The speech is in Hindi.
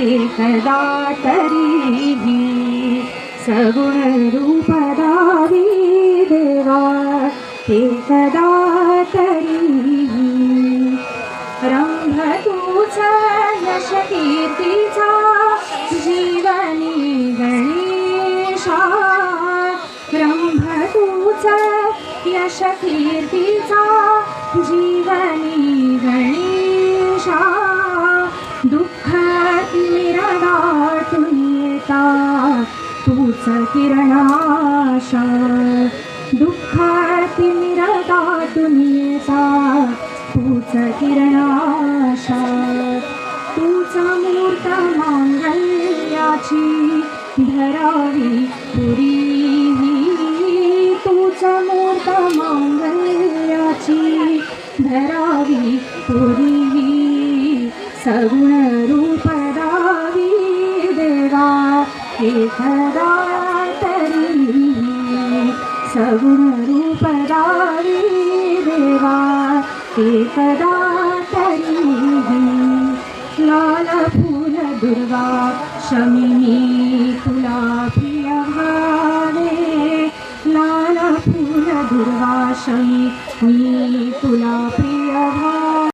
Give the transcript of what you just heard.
एकदा तरीही सगुण रूप दावी एकदा तरीही रंभ तुझा यश कीर्तीचा जीवनी गणेशा। रंभ तुझा यश कीर्तीचा जीवनी येता तूच किरणाशा. दुःखात निरता येता तूच किरणाशा. तूच मूर्त मांगल्याची धरावी पुरी. तूच मूर्त मांगल्याची धरावी पुरी. सगुण रूप एकदा तरी सगुण रूप दावी देवा एकदा तरी लाल फूल दुर्वा शमिनी तुला प्रिय भावे लाल फूल दुर्वा शमी तुला प्रिय